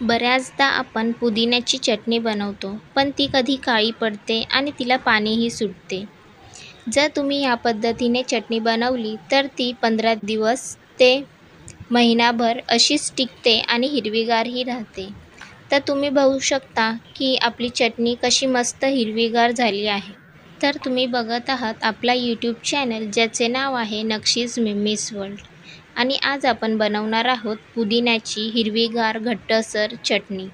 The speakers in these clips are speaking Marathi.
बऱ्याचदा आपण पुदिन्याची चटणी बनवतो पण ती कधी काळी पडते आणि तिला पाणीही सुटते. जर तुम्ही ह्या पद्धतीने चटणी बनवली तर ती पंधरा दिवस ते महिनाभर अशीच टिकते आणि हिरवीगारही राहते. तर तुम्ही बघू शकता की आपली चटणी कशी मस्त हिरवीगार झाली आहे. तर तुम्ही बघत आहात आपला यूट्यूब चॅनल ज्याचे नाव आहे नक्षीज मिम्मीस वर्ल्ड. आणि आज आपण बनवणार आहोत पुदिन्याची हिरवीगार घट्टसर चटणी.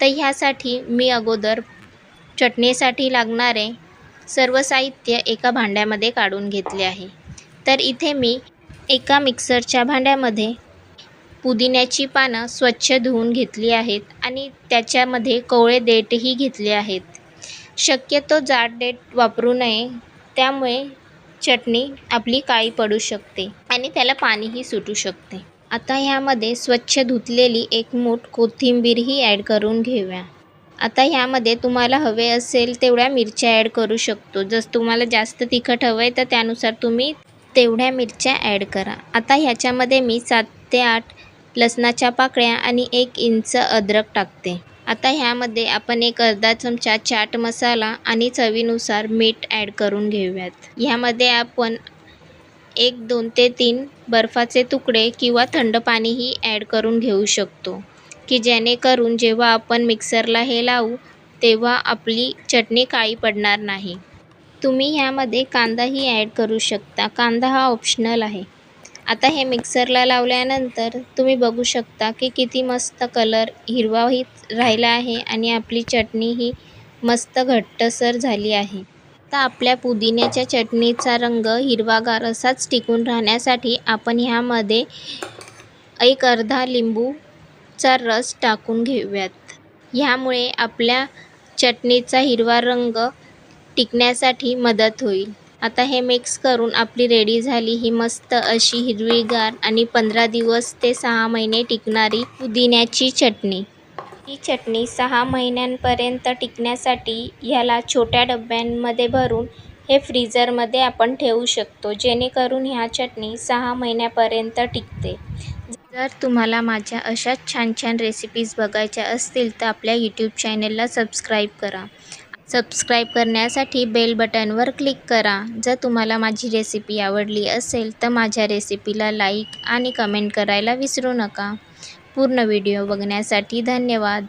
तर ह्यासाठी मी अगोदर चटणीसाठी लागणारे सर्व साहित्य एका भांड्यामध्ये काढून घेतले आहे. तर इथे मी एका मिक्सरच्या भांड्यामध्ये पुदिन्याची पानं स्वच्छ धुवून घेतली आहेत आणि त्याच्यामध्ये कोवळे देठही घेतले आहेत. शक्यतो जाड देठ वापरू नये त्यामुळे चटणी आपली काळी पडू शकते आणि त्याला पाणीही सुटू शकते. आता ह्यामध्ये स्वच्छ धुतलेली एक मूठ कोथिंबीरही ॲड करून घेऊया. आता ह्यामध्ये तुम्हाला हवे असेल तेवढ्या मिरच्या ॲड करू शकतो. जसं तुम्हाला जास्त तिखट हवं आहे तर त्यानुसार तुम्ही तेवढ्या मिरच्या ॲड करा. आता ह्याच्यामध्ये मी सात ते आठ लसणाच्या पाकळ्या आणि एक इंच अद्रक टाकते. आता ह्यामध्ये आपण एक अर्धा चमचा चाट मसाला आणि चवीनुसार मीठ ॲड करून घेऊयात. ह्यामध्ये आपण एक दोन ते तीन बर्फाचे तुकडे किंवा थंड पाणीही ॲड करून घेऊ शकतो. की जेणेकरून जेव्हा आपण मिक्सरला हे लावू तेव्हा आपली चटणी काळी पडणार नाही. तुम्ही ह्यामध्ये कांदाही ॲड करू शकता. कांदा हा ऑप्शनल आहे. आता हे मिक्सरला लावल्यानंतर तुम्ही बघू शकता की किती मस्त कलर हिरवाही राहिला आहे आणि आपली चटणी ही मस्त घट्टसर झाली आहे. आता आपल्या पुदिन्याच्या चटणीचा रंग हिरवागार असाच टिकून राहण्यासाठी आपण ह्यामध्ये एक अर्धा लिंबूचा रस टाकून घेऊयात. ह्यामुळे आपल्या चटणीचा हिरवा रंग टिकण्यासाठी मदत होईल. आता हे मिक्स करून आपली रेडी झाली. ही मस्त अशी हिरवीगार आणि पंधरा दिवस ते सहा महिने टिकणारी पुदिन्याची चटणी. ही चटणी सहा महिन्यांपर्यंत टिकण्यासाठी ह्याला छोट्या डब्यांमध्ये भरून हे फ्रीजरमध्ये आपण ठेवू शकतो. जेणेकरून ह्या चटणी सहा महिन्यापर्यंत टिकते. जर तुम्हाला माझ्या अशाच छान छान रेसिपीज बघायच्या असतील तर आपल्या यूट्यूब चॅनलला सबस्क्राईब करा. सबस्क्राईब करण्यासाठी बेल बटनवर क्लिक करा. जर तुम्हाला माझी रेसिपी आवडली असेल तर माझ्या रेसिपीला लाईक आणि कमेंट करायला विसरू नका. पूर्ण व्हिडिओ बघण्यासाठी धन्यवाद.